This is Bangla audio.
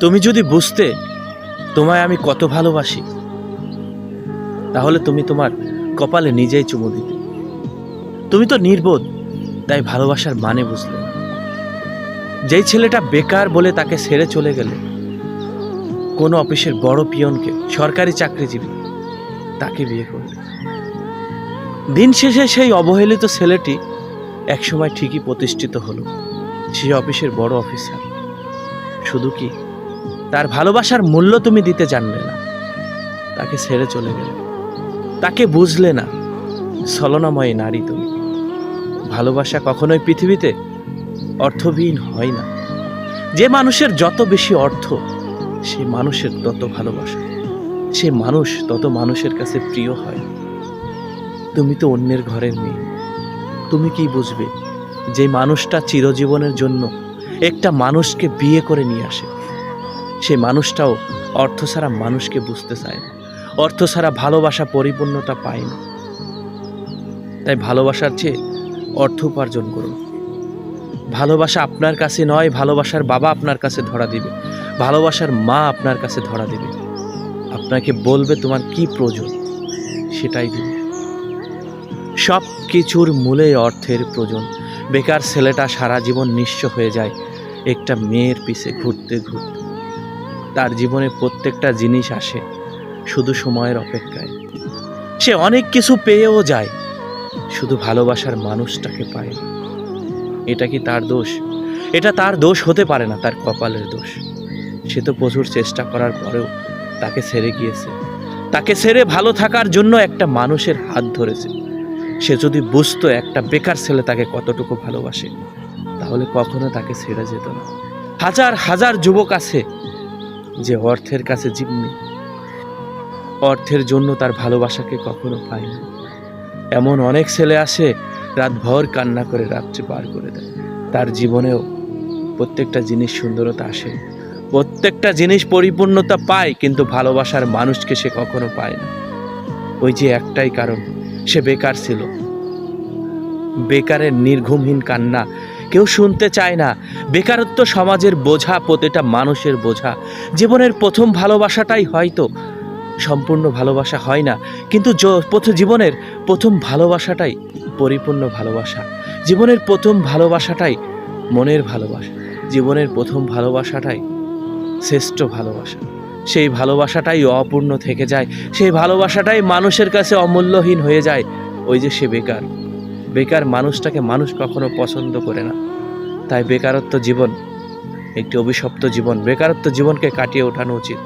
তুমি যদি বুঝতে তোমায় আমি কত ভালোবাসি, তাহলে তুমি তোমার কপালে নিজেই চুমু দিতে। তুমি তো নির্বোধ, তাই ভালোবাসার মানে বুঝলে। যেই ছেলেটা বেকার বলে তাকে ছেড়ে চলে গেলে, কোনো অফিসের বড় পিয়নকে, সরকারি চাকরিজীবী, তাকে বিয়ে করবে দিন শেষে সেই অবহেলিত ছেলেটি একসময় ঠিকই প্রতিষ্ঠিত হলো। সে অফিসের বড় অফিসার। শুধু কি তার ভালোবাসার মূল্য তুমি দিতে জানলে না। তাকে ছেড়ে চলে গেলে। তাকে বুঝলে না, ছলনাময় নারী তুমি। ভালোবাসা কখনোই পৃথিবীতে অর্থবিহীন হয় না। যে মানুষের যত বেশি অর্থ, সে মানুষের তত ভালোবাসা। সে মানুষ তত মানুষের কাছে প্রিয় হয়। তুমি তো অন্যের ঘরের মেয়ে। তুমি কি বুঝবে যে মানুষটা চিরজীবনের জন্য একটা মানুষকে বিয়ে করে নিয়ে আসে? সেই মানুষটাও অর্থ ছাড়া মানুষকে বুঝতে চায় না। অর্থ ছাড়া ভালোবাসা পরিপূর্ণতা পায় না। তাই ভালোবাসার চেয়ে অর্থ উপার্জন করুন। ভালোবাসা আপনার কাছে নয়, ভালোবাসার বাবা আপনার কাছে ধরা দিবে। ভালোবাসার মা আপনার কাছে ধরা দিবে। আপনাকে বলবে তোমার কি প্রয়োজন, সেটাই দিবে। সব কিছুর মূলে অর্থের প্রয়োজন। বেকার ছেলেটা সারা জীবন নিঃস্ব হয়ে যায়। একটা মেয়ের পিছে ঘুরতে ঘুরতে। তার জীবনে প্রত্যেকটা জিনিস আসে, শুধু সময়ের অপেক্ষায়। সে অনেক কিছু পেয়েও যায়, শুধু ভালোবাসার মানুষটাকে পায়। এটা কি তার দোষ? এটা তার দোষ হতে পারে না, তার কপালের দোষ। সে তো প্রচুর চেষ্টা করার পরেও তাকে ছেড়ে গিয়েছে। তাকে ছেড়ে ভালো থাকার জন্য একটা মানুষের হাত ধরেছে। সে যদি বুঝতো একটা বেকার ছেলে তাকে কতটুকু ভালোবাসে, তাহলে কখনো তাকে ছেড়ে যেত না। হাজার হাজার যুবক আছে যে অর্থের কাছে জিম্মি অর্থের জন্য তার ভালোবাসাকে কখনো পায় না। এমন অনেক ছেলে আসে, রাতভর কান্না করে রাত্রে পার করে দেয়। তার জীবনেও প্রত্যেকটা জিনিস সুন্দরতা আসে প্রত্যেকটা জিনিস পরিপূর্ণতা পায়, কিন্তু ভালোবাসার মানুষকে সে কখনো পায় না। ওই যে একটাই কারণ, সে বেকার ছিল। বেকারের নির্ঘুমহীন কান্না কেউ শুনতে চায় না। বেকারত্ব সমাজের বোঝা, প্রতিটা মানুষের বোঝা। জীবনের প্রথম ভালোবাসাটাই হয়তো সম্পূর্ণ ভালোবাসা হয় না, কিন্তু জীবনের প্রথম ভালোবাসাটাই পরিপূর্ণ ভালোবাসা। জীবনের প্রথম ভালোবাসাটাই মনের ভালোবাসা। জীবনের প্রথম ভালোবাসাটাই শ্রেষ্ঠ ভালোবাসা। সেই ভালোবাসাটাই অপূর্ণ থেকে যায়, সেই ভালোবাসাটাই মানুষের কাছে অমূল্যহীন হয়ে যায়। ওই যে সে বেকার। বেকার মানুষটাকে মানুষ কখনো পছন্দ করে না। তাই বেকারত্ব জীবন একটি অভিশপ্ত জীবন। বেকারত্ব জীবনকে কাটিয়ে ওঠানো উচিত।